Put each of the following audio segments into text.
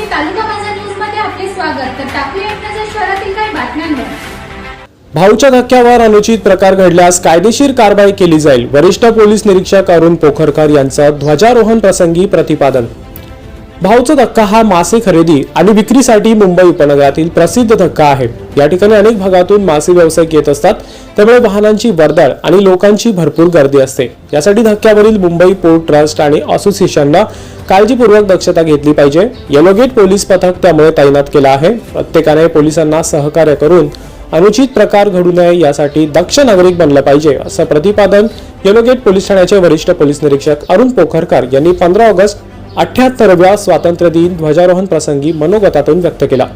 तालुका माझा न्यूजमध्ये आपले स्वागत. तर टाकूया नजर शहरातील काही बातम्यांवर. भाऊच्या धक्क्यावर अनुचित प्रकार घडल्यास कायदेशीर कारवाई केली जाईल वरिष्ठ पोलीस निरीक्षक अरुण पोखरकर यांचं ध्वजारोहण प्रसंगी प्रतिपादन भाऊचा धक्का हा मासे खरेदी आणि विक्रीसाठी मुंबई उपनगरातील प्रसिद्ध धक्का आहे. या ठिकाणी अनेक भागातून मासे व्यावसायिक येत असतात. त्यामुळे वाहनांची वर्दळ आणि लोकांची भरपूर गर्दी असते. यासाठी धक्क्यावरील मुंबई पोर्ट ट्रस्ट आणि असोसिएशनला काळजीपूर्वक दक्षता घेतली पाहिजे. येलोगेट पोलीस पथक त्यामुळे तैनात केलं आहे. प्रत्येकाने पोलिसांना सहकार्य करून अनुचित प्रकार घडू नये यासाठी दक्ष नागरिक बनलं पाहिजे असं प्रतिपादन येलोगेट पोलीस ठाण्याचे वरिष्ठ पोलीस निरीक्षक अरुण पोखरकर यांनी पंधरा ऑगस्ट अठ्याहत्तरव्या स्वातंत्र्य दिन ध्वजारोहण प्रसंगी मनोगतातून व्यक्त केला.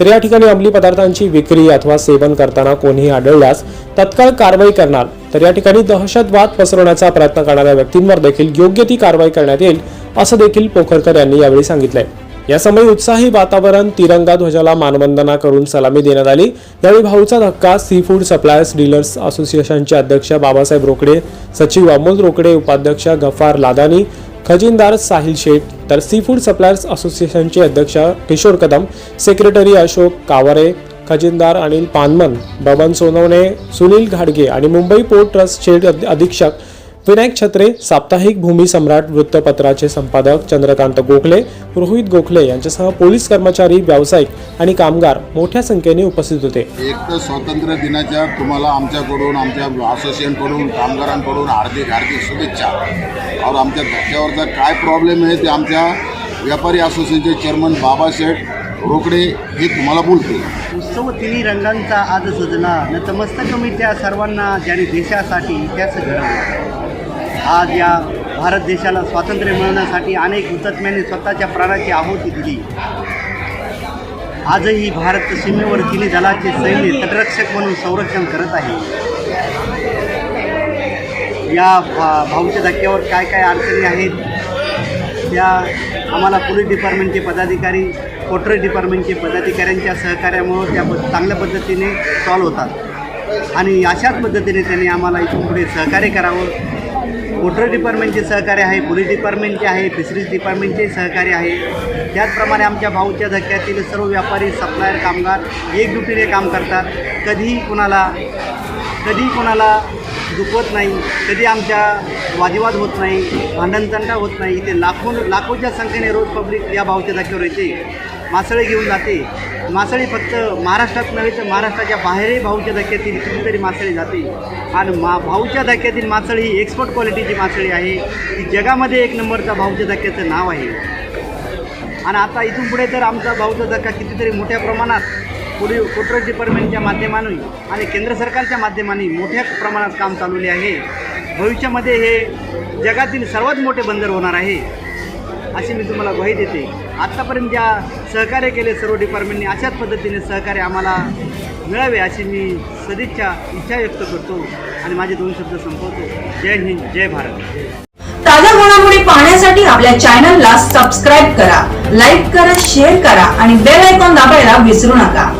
तर या ठिकाणी अंमली पदार्थांची विक्री अथवा सेवन करताना कोणीही आढळल्यास तत्काळ कारवाई करणार. तर या ठिकाणी दहशतवाद पसरवण्याचा प्रयत्न करणाऱ्या व्यक्तींवर देखील योग्य ती कारवाई करण्यात येईल असं देखील पोखरकर यांनी यावेळी सांगितलंय. या समयी उत्साही वातावरण तिरंगा ध्वजाला मानवंदना करून सलामी देण्यात आली. यावेळी भाऊचा धक्का सी फूड सप्लायर्स डीलर्स असोसिएशनचे अध्यक्ष बाबासाहेब रोकडे सचिव अमोल रोकडे उपाध्यक्ष गफार लादानी खजिनदार साहिल शेठ तर सी फूड सप्लायर्स असोसिएशनचे अध्यक्ष किशोर कदम सेक्रेटरी अशोक कावरे खजिनदार अनिल पानमन बबन सोनवणे सुनील घाडगे आणि मुंबई पोर्ट ट्रस्टचे अध- अधीक्षक विनायक छत्रे साप्ताहिक भूमी सम्राट वृत्तपत्राचे संपादक चंद्रकांत गोखले रोहित गोखले यांच्यासह पोलीस कर्मचारी व्यावसायिक आणि कामगार मोठ्या संख्येने उपस्थित होते. एक तर स्वातंत्र्य दिनाच्या तुम्हाला आमच्याकडून आमच्या असोसिएशनकडून कामगारांकडून हार्दिक हार्दिक शुभेच्छा. और आमच्या धक्क्यावरचा काय प्रॉब्लेम आहे ते आमच्या व्यापारी असोसिएशनचे चेअरमन बाबाशेठ रोकडे हे तुम्हाला बोलते उत्सव तिन्ही रंगांचा आज सजला. नतमस्तक मी त्या सर्वांना ज्याने देशासाठी इतिहास घडवला. आज या भारत देशाला स्वातंत्र्य मिळवण्यासाठी अनेक हुतात्म्यांनी स्वतःच्या प्राणाची आहुती दिली. आजही भारत सीमेवर तिन्ही दलाचे सैन्य तटरक्षक म्हणून संरक्षण करत आहे. या भा भाऊच्या धक्क्यावर काय काय अडचणी आहेत? या आम्हाला पोलीस डिपार्टमेंटचे पदाधिकारी पोट्रे डिपार्टमेंटचे पदाधिकाऱ्यांच्या सहकार्यामुळं त्या प- चांगल्या पद्धतीने सॉल्व होतात. आणि अशाच पद्धतीने त्यांनी आम्हाला इथून पुढे सहकार्य करावं. पोट्रे डिपार्टमेंटचे सहकार्य आहे पोलीस डिपार्टमेंटचे आहे फिशरीज डिपार्टमेंटचे सहकार्य आहे. त्याचप्रमाणे आमच्या भाऊच्या धक्क्यातील सर्व व्यापारी सप्लायर कामगार एकजुटीने काम करतात. कधीही कुणाला कधी कोणाला दुखवत नाही कधी आमच्या वादिवाद होत नाही भांडणतंडा होत नाही इथे लाखो लाखोच्या संख्येने रोज पब्लिक या भाऊच्या जागेवर येते. मासळी घेऊन जाते. मासळी फक्त महाराष्ट्रात नव्हे तर महाराष्ट्राच्या बाहेरही भाऊच्या धक्क्यातील कितीतरी मासळी जाते. आणि मा भाऊच्या धक्क्यातील मासळी ही एक्सपोर्ट क्वालिटीची मासळी आहे. ती जगामध्ये एक नंबरचा भाऊच्या धक्क्याचं नाव आहे. आणि आता इथून पुढे तर आमचा भाऊचा धक्का कितीतरी मोठ्या प्रमाणात पुढे पोलीस डिपार्टमेंटच्या माध्यमाने आणि केंद्र सरकारच्या माध्यमाने मोठ्या प्रमाणात काम चालवले आहे. भविष्यामध्ये हे जगातील सर्वात मोठे बंदर होणार आहे अशी मी तुम्हाला ग्वाही देते. आत्तापर्यंत ज्या सहकार्य केले सर्व डिपार्टमेंटने अशाच पद्धतीने सहकार्य आम्हाला मिळावे अशी मी सदिच्छा इच्छा व्यक्त करतो आणि माझे दोन शब्द संपवतो. जय हिंद जय भारत. ताज्या घडामोडी पाहण्यासाठी आपल्या चॅनलला सबस्क्राईब करा लाईक करा शेअर करा आणि बेल आयकॉन दाबायला विसरू नका.